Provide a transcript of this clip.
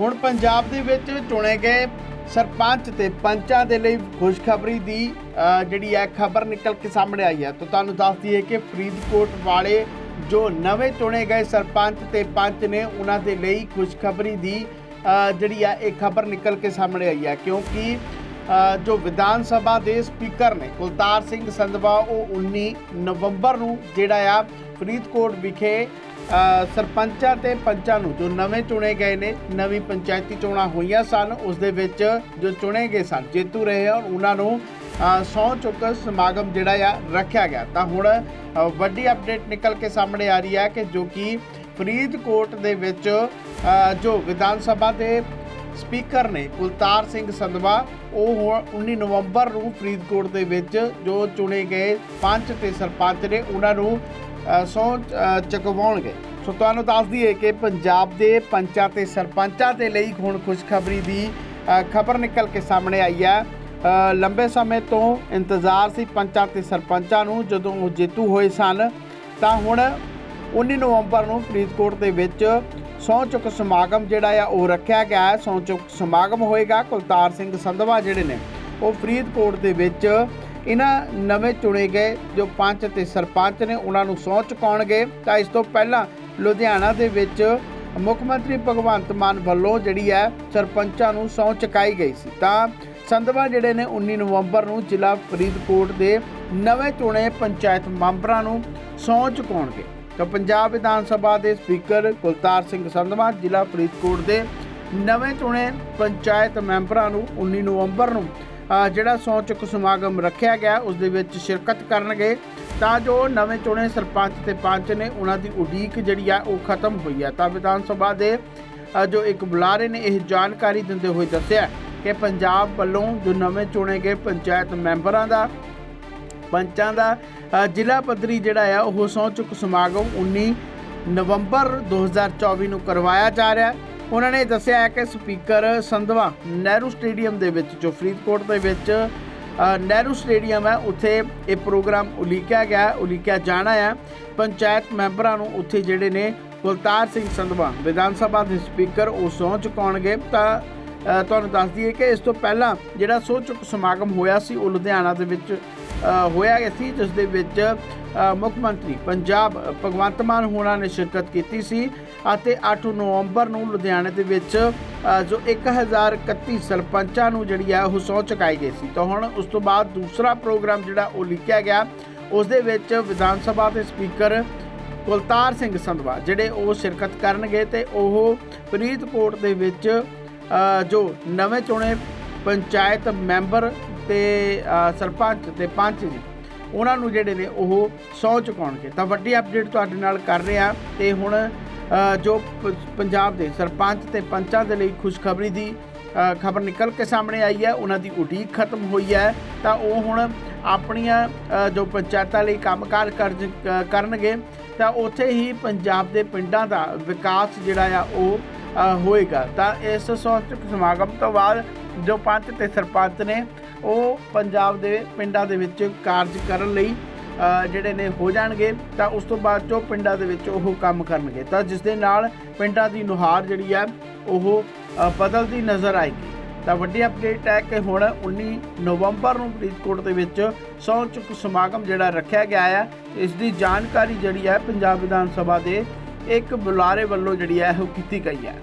ਹੁਣ ਪੰਜਾਬ ਦੇ ਵਿੱਚ ਚੁਣੇ ਗਏ ਸਰਪੰਚ ਤੇ ਪੰਚਾਂ ਦੇ ਲਈ ਖੁਸ਼ਖਬਰੀ ਦੀ ਜਿਹੜੀ ਹੈ ਖਬਰ ਨਿਕਲ ਕੇ ਸਾਹਮਣੇ ਆਈ ਹੈ। ਤਾਂ ਤੁਹਾਨੂੰ ਦੱਸ ਦਈਏ ਕਿ ਫਰੀਦਕੋਟ ਵਾਲੇ ਜੋ ਨਵੇਂ ਚੁਣੇ ਗਏ ਸਰਪੰਚ ਤੇ ਪੰਚ ਨੇ, ਉਹਨਾਂ ਦੇ ਲਈ ਖੁਸ਼ਖਬਰੀ ਦੀ ਜਿਹੜੀ ਆ ਇਹ ਖਬਰ ਨਿਕਲ ਕੇ ਸਾਹਮਣੇ ਆਈ ਹੈ। ਕਿਉਂਕਿ ਜੋ ਵਿਧਾਨ ਸਭਾ ਦੇ ਸਪੀਕਰ ਨੇ, ਕੁਲਤਾਰ ਸਿੰਘ ਸੰਧਵਾ, ਉਹ 19 ਨਵੰਬਰ ਨੂੰ ਜਿਹੜਾ ਆ ਫਰੀਦਕੋਟ ਵਿਖੇ ਸਰਪੰਚਾਂ ਤੇ ਪੰਚਾਂ ਨੂੰ ਜੋ ਨਵੇਂ ਚੁਣੇ ਗਏ ਨੇ, ਨਵੀਂ ਪੰਚਾਇਤੀ ਚੋਣਾਂ ਹੋਈਆਂ ਸਨ, ਉਸ ਦੇ ਵਿੱਚ ਜੋ ਚੁਣੇ ਗਏ ਸਨ, ਜੇਤੂ ਰਹੇ ਹਨ ਉਹਨਾਂ ਨੂੰ ਸੌ ਚੁੱਕ ਸਮਾਗਮ ਜਿਹੜਾ ਆ ਰੱਖਿਆ ਗਿਆ। ਤਾਂ ਹੁਣ ਵੱਡੀ ਅਪਡੇਟ ਨਿਕਲ ਕੇ ਸਾਹਮਣੇ ਆ ਰਹੀ ਹੈ ਕਿ ਜੋ ਕਿ ਫਰੀਦਕੋਟ ਦੇ ਵਿੱਚ ਜੋ ਵਿਧਾਨ ਸਭਾ ਦੇ ਸਪੀਕਰ ਨੇ, ਕੁਲਤਾਰ ਸਿੰਘ ਸੰਧਵਾ, ਉਹ ਹੁਣ 19 ਨਵੰਬਰ ਨੂੰ ਫਰੀਦਕੋਟ ਦੇ ਵਿੱਚ ਜੋ ਚੁਣੇ ਗਏ ਪੰਚ ਤੇ ਸਰਪੰਚ ਨੇ, ਉਹਨਾਂ ਨੂੰ ਅ, ਸਹੁੰ ਚੁਕਵਾਉਣਗੇ। ਸੋ ਤੁਹਾਨੂੰ ਦੱਸ ਦਈਏ ਕਿ ਪੰਜਾਬ ਦੇ ਪੰਚਾਂ ਤੇ ਸਰਪੰਚਾਂ ਦੇ ਲਈ ਹੁਣ ਖੁਸ਼ਖਬਰੀ ਦੀ ਖਬਰ ਨਿਕਲ ਕੇ ਸਾਹਮਣੇ ਆਈ ਹੈ। ਲੰਬੇ ਸਮੇਂ ਤੋਂ ਇੰਤਜ਼ਾਰ ਸੀ ਪੰਚਾਂ ਤੇ ਸਰਪੰਚਾਂ ਨੂੰ ਜਦੋਂ ਉਹ ਜੇਤੂ ਹੋਏ ਸਨ ਤਾਂ ਹੁਣ 19 ਨਵੰਬਰ ਨੂੰ ਫਰੀਦਕੋਟ ਦੇ ਵਿੱਚ ਸਹੁੰ ਚੁੱਕ ਸਮਾਗਮ ਜਿਹੜਾ ਆ ਉਹ ਰੱਖਿਆ ਗਿਆ ਹੈ। ਸਹੁੰ ਚੁੱਕ ਸਮਾਗਮ ਹੋਏਗਾ। ਕੁਲਤਾਰ ਸਿੰਘ ਸੰਧਵਾ ਜਿਹੜੇ ਨੇ ਉਹ ਫਰੀਦਕੋਟ ਦੇ ਵਿੱਚ ਇਹਨਾਂ ਨਵੇਂ ਚੁਣੇ ਗਏ ਜੋ ਪੰਚ ਤੇ ਸਰਪੰਚ ਨੇ ਉਹਨਾਂ ਨੂੰ ਸਹੁੰ ਚੁਕਾਉਣਗੇ, ਤਾਂ ਇਸ ਤੋਂ ਪਹਿਲਾਂ ਲੁਧਿਆਣਾ ਦੇ ਵਿੱਚ ਮੁੱਖ ਮੰਤਰੀ ਭਗਵੰਤ ਮਾਨ ਵੱਲੋਂ ਜਿਹੜੀ ਹੈ ਸਰਪੰਚਾਂ ਨੂੰ ਸਹੁੰ ਚੁਕਾਈ ਗਈ ਸੀ। ਤਾਂ ਸੰਧਵਾ ਜਿਹੜੇ ਨੇ 19 ਨਵੰਬਰ ਨੂੰ ਜ਼ਿਲ੍ਹਾ ਫਰੀਦਕੋਟ ਦੇ ਨਵੇਂ ਚੁਣੇ ਪੰਚਾਇਤ ਮੈਂਬਰਾਂ ਨੂੰ ਸਹੁੰ ਚੁਕਾਉਣਗੇ। ਤਾਂ ਪੰਜਾਬ ਵਿਧਾਨ ਸਭਾ ਦੇ ਸਪੀਕਰ ਕੁਲਤਾਰ ਸਿੰਘ ਸੰਧਵਾ ਜ਼ਿਲ੍ਹਾ ਫਰੀਦਕੋਟ ਦੇ ਨਵੇਂ ਚੁਣੇ ਪੰਚਾਇਤ ਮੈਂਬਰਾਂ ਨੂੰ 19 ਨਵੰਬਰ ਨੂੰ ਜਿਹੜਾ ਸਹੁੰ ਚੁੱਕ ਸਮਾਗਮ ਰੱਖਿਆ ਗਿਆ, ਉਸ ਦੇ ਵਿੱਚ ਸ਼ਿਰਕਤ ਕਰਨਗੇ। ਤਾਂ ਜੋ ਨਵੇਂ ਚੁਣੇ ਸਰਪੰਚ ਤੇ ਪੰਚ ਨੇ ਉਹਨਾਂ ਦੀ ਉਡੀਕ ਜਿਹੜੀ ਆ, ਉਹ ਖਤਮ ਹੋਈ ਹੈ ਤਾਂ ਵਿਧਾਨ ਸਭਾ ਦੇ ਜੋ ਇੱਕ ਬੁਲਾਰੇ ਨੇ ਇਹ ਜਾਣਕਾਰੀ ਦਿੰਦੇ ਹੋਏ ਦੱਸਿਆ ਕਿ ਪੰਜਾਬ ਵੱਲੋਂ ਜੋ ਨਵੇਂ ਚੁਣੇ ਗਏ ਪੰਚਾਇਤ ਮੈਂਬਰਾਂ ਦਾ, ਪੰਚਾਂ ਦਾ ਜ਼ਿਲ੍ਹਾ ਪੱਧਰੀ ਜਿਹੜਾ ਆ, ਉਹ ਸਹੁੰ ਚੁੱਕ ਸਮਾਗਮ 19 ਨਵੰਬਰ 2024 ਨੂੰ ਕਰਵਾਇਆ ਜਾ ਰਿਹਾ। ਹੈ ਉਹਨਾਂ ਨੇ ਦੱਸਿਆ ਹੈ ਕਿ ਸਪੀਕਰ ਸੰਧਵਾ ਨਹਿਰੂ ਸਟੇਡੀਅਮ ਦੇ ਵਿੱਚ, ਜੋ ਫਰੀਦਕੋਟ ਦੇ ਵਿੱਚ ਨਹਿਰੂ ਸਟੇਡੀਅਮ ਹੈ, ਉੱਥੇ ਇਹ ਪ੍ਰੋਗਰਾਮ ਉਲੀਕਿਆ ਗਿਆ ਉਲੀਕਿਆ ਜਾਣਾ ਹੈ। ਪੰਚਾਇਤ ਮੈਂਬਰਾਂ ਨੂੰ ਉੱਥੇ ਜਿਹੜੇ ਨੇ ਕੁਲਤਾਰ ਸਿੰਘ ਸੰਧਵਾ, ਵਿਧਾਨ ਸਭਾ ਦੇ ਸਪੀਕਰ, ਉਹ ਸਹੁੰ ਚੁਕਾਉਣਗੇ। ਤਾਂ ਤੁਹਾਨੂੰ ਦੱਸ ਦਈਏ ਕਿ ਇਸ ਤੋਂ ਪਹਿਲਾਂ ਜਿਹੜਾ ਸਹੁੰ ਚੁੱਕ ਸਮਾਗਮ ਹੋਇਆ ਸੀ, ਉਹ ਲੁਧਿਆਣਾ ਦੇ ਵਿੱਚ ਹੋਇਆ ਸੀ ਜਿਸ ਦੇ ਵਿੱਚ ਮੁੱਖ ਮੰਤਰੀ ਪੰਜਾਬ ਭਗਵੰਤ ਮਾਨ ਹੋਣਾ ਨੇ ਸ਼ਿਰਕਤ ਕੀਤੀ ਸੀ ਅਤੇ 8 ਨਵੰਬਰ ਨੂੰ ਲੁਧਿਆਣੇ ਦੇ ਵਿੱਚ ਅ, ਜੋ 1031 ਸਰਪੰਚਾਂ ਨੂੰ ਜਿਹੜੀ ਆ ਉਹ ਸਹੁੰ ਚੁਕਾਈ ਗਈ ਸੀ। ਤਾਂ ਹੁਣ ਉਸ ਤੋਂ ਬਾਅਦ ਦੂਸਰਾ ਪ੍ਰੋਗਰਾਮ ਜਿਹੜਾ ਉਹ ਲਿਖਿਆ ਗਿਆ। ਉਸ ਦੇ ਵਿੱਚ ਵਿਧਾਨ ਸਭਾ ਦੇ ਸਪੀਕਰ ਕੁਲਤਾਰ ਸਿੰਘ ਸੰਧਵਾ ਜਿਹੜੇ ਉਹ ਸ਼ਿਰਕਤ ਕਰਨਗੇ ਤੇ ਉਹ ਫਰੀਦਕੋਟ ਦੇ ਵਿੱਚ ਜੋ ਨਵੇਂ ਚੁਣੇ ਪੰਚਾਇਤ ਮੈਂਬਰ ਤੇ ਸਰਪੰਚ ਤੇ ਪੰਚ ਜੀ ਉਹਨਾਂ ਨੂੰ ਜਿਹੜੇ ਨੇ ਉਹ ਸਹੁੰ ਚੁਕਾਉਣਗੇ। ਤਾਂ ਵੱਡੀ ਅਪਡੇਟ ਤੁਹਾਡੇ ਨਾਲ ਕਰ ਰਿਹਾ ਹਾਂ ਤੇ ਹੁਣ ਜੋ ਪੰਜਾਬ ਦੇ ਸਰਪੰਚ ਤੇ ਪੰਚਾਂ ਦੇ ਲਈ ਖੁਸ਼ਖਬਰੀ ਦੀ ਖਬਰ ਨਿਕਲ ਕੇ ਸਾਹਮਣੇ ਆਈ ਹੈ, ਉਹਨਾਂ ਦੀ ਉਡੀਕ ਖਤਮ ਹੋਈ ਹੈ, ਤਾਂ ਉਹ ਹੁਣ ਆਪਣੀਆਂ ਜੋ ਪੰਚਾਇਤਾਂ ਲਈ ਕੰਮਕਾਰ ਕਰਜ- ਕਰਨਗੇ, ਤਾਂ ਉੱਥੇ ਹੀ ਪੰਜਾਬ ਦੇ ਪਿੰਡਾਂ ਦਾ ਵਿਕਾਸ ਜਿਹੜਾ ਆ ਉਹ ਹੋਏਗਾ। ਤਾਂ ਇਸ ਸੌਂਚਕ ਸਮਾਗਮ ਤੋਂ ਬਾਅਦ ਜੋ ਪੰਚ ਤੇ ਸਰਪੰਚ ਨੇ ਉਹ ਪੰਜਾਬ ਦੇ ਪਿੰਡਾਂ ਦੇ ਵਿੱਚ ਕਾਰਜ ਕਰਨ ਲਈ ਜਿਹੜੇ ਨੇ ਹੋ ਜਾਣਗੇ, ਤਾਂ ਉਸ ਤੋਂ ਬਾਅਦ ਜੋ ਪਿੰਡਾਂ ਦੇ ਵਿੱਚ ਉਹ ਕੰਮ ਕਰਨਗੇ। ਤਾਂ ਜਿਸ ਦੇ ਨਾਲ ਪਿੰਡਾਂ ਦੀ ਨੁਹਾਰ ਜਿਹੜੀ ਹੈ, ਉਹ ਬਦਲਦੀ ਨਜ਼ਰ ਆਏਗੀ। ਤਾਂ ਵੱਡੀ ਅਪਡੇਟ ਹੈ ਕਿ ਹੁਣ 19 ਨਵੰਬਰ ਨੂੰ ਫਰੀਦਕੋਟ ਦੇ ਵਿੱਚ ਸਹੁੰ ਚੁੱਕ ਸਮਾਗਮ ਜਿਹੜਾ ਰੱਖਿਆ ਗਿਆ ਹੈ ਇਸ ਦੀ ਜਾਣਕਾਰੀ ਜਿਹੜੀ ਹੈ, ਪੰਜਾਬ ਵਿਧਾਨ ਸਭਾ ਦੇ ਇੱਕ ਬੁਲਾਰੇ ਵੱਲੋਂ ਜਿਹੜੀ ਹੈ, ਉਹ ਕੀਤੀ ਗਈ ਹੈ।